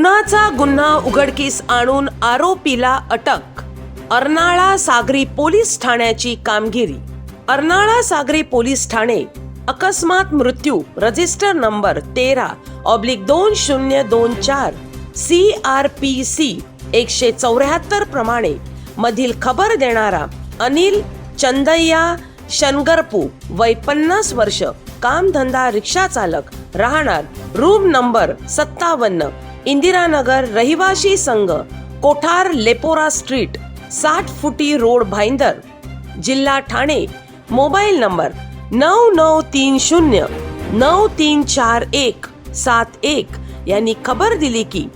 खुनाचा गुन्हा उघडकीस आणून आरोपीला अटक. अर्नाळा सागरी पोलीस ठाण्याची कामगिरी. अर्नाळा सागरी पोलीस ठाणे. अकस्मात मृत्यू रजिस्टर नंबर तेरा ऑब्लिक दोन शून्य दोन चार सी आर पी सी एकशे चौऱ्याहत्तर प्रमाणे. मधील खबर देणारा अनिल चंदय्या शनगरपू वय पन्नास वर्ष कामधंदा रिक्षा चालक राहणार रूम नंबर सत्तावन्न. इंदिरानगर रहिवाशी संघ कोठार लेपोरा स्ट्रीट साठ फुटी रोड भाईंदर. जिल्हा ठाणे मोबाईल नंबर नऊ नऊ तीन शून्य नऊ तीन चार एक सात एक यांनी खबर दिली की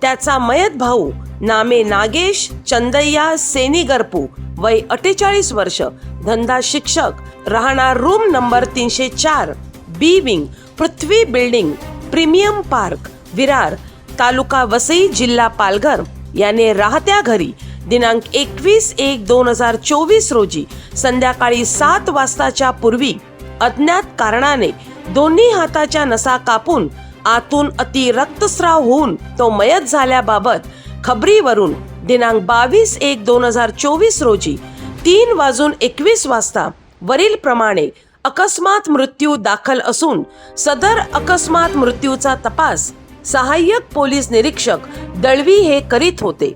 त्याचा मयत भाऊ नामे नागेश चंदय्या सेनीगरपू वय अठ्ठेचाळीस वर्ष धंदा शिक्षक राहणार रूम नंबर तीनशे चार B wing Prithvi building premium park Virar तालुका वसई जिल्हा पालघर याने राहत्या घरी दिनांक एकवीस एक दोन हजार चोवीस रोजी संध्याकाळी सात वाजताच्या पूर्वी अज्ञात कारणाने दोन्ही हाताच्या नसा कापून आतून अति रक्तस्राव होऊन तो मयत झाल्याबाबत खबरीवरून दिनांक बावीस एक दोन हजार चोवीस रोजी तीन वाजून एकवीस वाजता वरील प्रमाणे अकस्मात मृत्यू दाखल असून सदर अकस्मात मृत्यूचा तपास सहाय्यक पोलीस निरीक्षक दळवी हे करीत होते.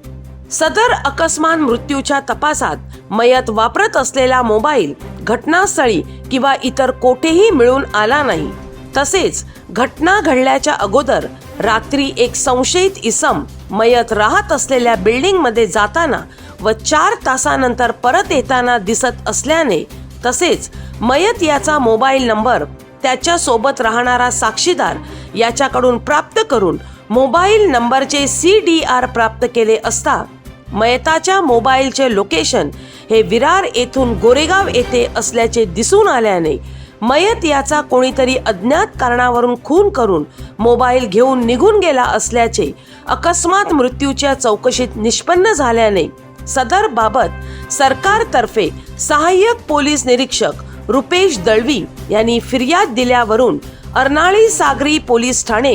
सदर अकस्मात मृत्यूच्या तपासात मयत वापरत असलेला मोबाईल घटनास्थळी किंवा इतर कोठेही मिळून आला नाही. तसेच घटना घडल्याच्या अगोदर रात्री एक संशयित इसम मयत राहत असलेल्या बिल्डिंगमध्ये जाताना व चार तासानंतर परत येताना दिसत असल्याने तसेच मयत याचा मोबाईल नंबर त्याच्या सोबत राहणारा साक्षीदार याच्याकडून प्राप्त करून मोबाईल नंबरचे सी डी आर प्राप्त केले असता मयताच्या मोबाईलचे लोकेशन हे विरार येथून गोरेगाव येथे असल्याचे दिसून आल्याने मयत याचा कोणीतरी अज्ञात कारणावरून खून करून मोबाईल घेऊन निघून गेला असल्याचे अकस्मात मृत्यूच्या चौकशीत निष्पन्न झाल्याने सदर बाबत सरकारतर्फे सहाय्यक पोलीस निरीक्षक रुपेश दळवी यांनी फिर्याद दिल्यावरून अर्नाळी सागरी पोलीस ठाणे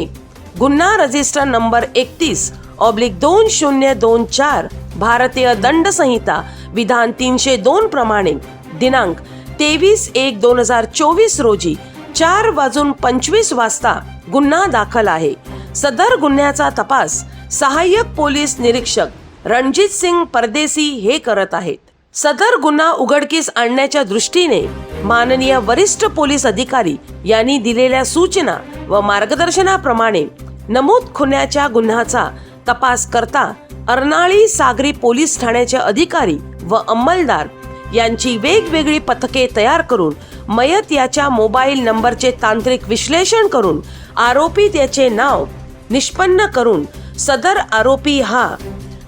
गुन्हा रजिस्टर नंबर एकतीस ऑब्लिक दोन शून्य दोन चार भारतीय दंड संहिता विधान तीनशे दोन प्रमाणे दिनांक तेवीस एक दोन हजार चोवीस रोजी चार वाजून पंचवीस वाजता गुन्हा दाखल आहे. सदर गुन्ह्याचा तपास सहाय्यक पोलीस निरीक्षक रणजित सिंग परदेसी हे करत आहेत. सदर गुन्हा उघडकीस आणण्याच्या दृष्टीने माननीय वरिष्ठ पोलीस अधिकारी यांनी दिलेल्या सूचना व मार्गदर्शनाप्रमाणे नमूद खुन्याच्या गुन्ह्याचा तपास करता अर्नाळी सागरी पोलीस ठाण्याचे अधिकारी व अंमलदार यांची वेगवेगळी पथके तयार करून मयत याच्या मोबाईल नंबरचे तांत्रिक विश्लेषण करून आरोपी त्याचे नाव निष्पन्न करून सदर आरोपी हा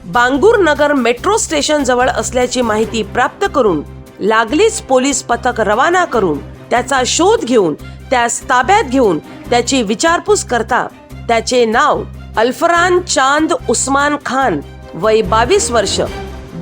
बांगूर नगर मेट्रो स्टेशन जवळ असल्याची माहिती प्राप्त करून लागलीच पोलीस पथक रवाना करून त्याचा शोध घेऊन त्यास ताब्यात घेऊन त्याची विचारपूस करता. त्याचे नाव अल्फरान चांद उस्मान खान वय बावीस वर्ष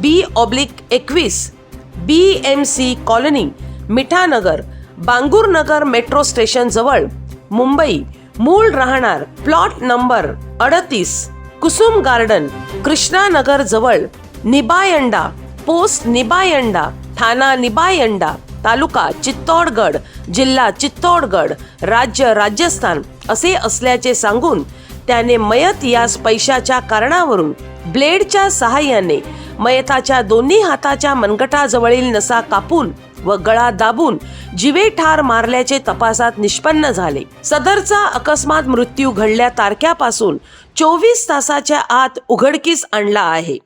बी ऑब्लिक एकवीस B M C colony Mithanagar Bangur Nagar metro station जवळ मुंबई मूळ राहणार प्लॉट नंबर अडतीस कुसुम गार्डन कृष्णानगर जवळ निबायंडा पोस्ट निबायंडा थाना निबायंडा तालुका चित्तौडगड जिल्हा चित्तौडगड राज्य राजस्थान असे असल्याचे सांगून त्याने मयत यास पैशाच्या कारणावरून ब्लेडच्या सहाय्याने मयताच्या दोन्ही हाताच्या मनगटाजवळील नसा कापून व गळा दाबून जिवे ठार मारल्याचे तपासात निष्पन्न झाले. सदरचा अकस्मात मृत्यू घडल्या तारख्यापासून चोवीस तासाच्या आत उघडकीस आणला आहे.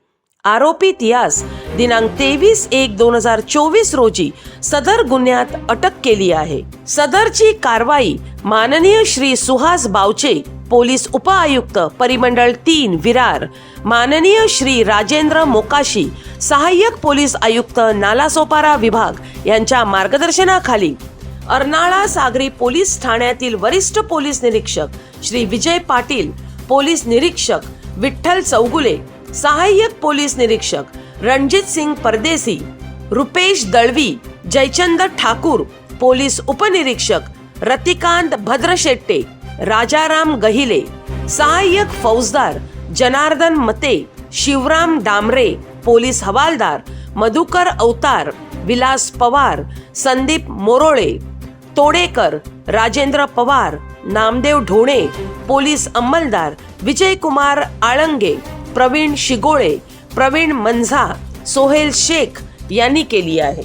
आरोपित यास दिनांक तेवीस एक दोन हजार चोवीस रोजी सदर गुन्ह्यात अटक केली आहे. सदरची कारवाई माननीय श्री सुहास बावचे पोलीस उपआयुक्त परिमंडळ तीन विरार. माननीय श्री राजेंद्र मोकाशी सहाय्यक पोलीस आयुक्त नालासोपारा विभाग यांच्या मार्गदर्शनाखाली अर्नाळा सागरी पोलीस ठाण्यातील वरिष्ठ पोलीस निरीक्षक श्री विजय पाटील पोलीस निरीक्षक विठ्ठल चौगुले सहाय्यक पोलीस निरीक्षक रणजित सिंग परदेसी रुपेश दळवी जयचंद ठाकूर पोलीस उपनिरीक्षक रतिकांत भद्रशेट्टे राजाराम गहिले सहाय्यक फौजदार जनार्दन मते शिवराम डांबरे पोलीस हवालदार मधुकर अवतार विलास पवार संदीप मोरोळे तोडेकर राजेंद्र पवार नामदेव ढोणे पोलीस अंमलदार विजयकुमार आळंगे प्रवीण शिगोळे प्रवीण मंझा सोहेल शेख यांनी केली आहे.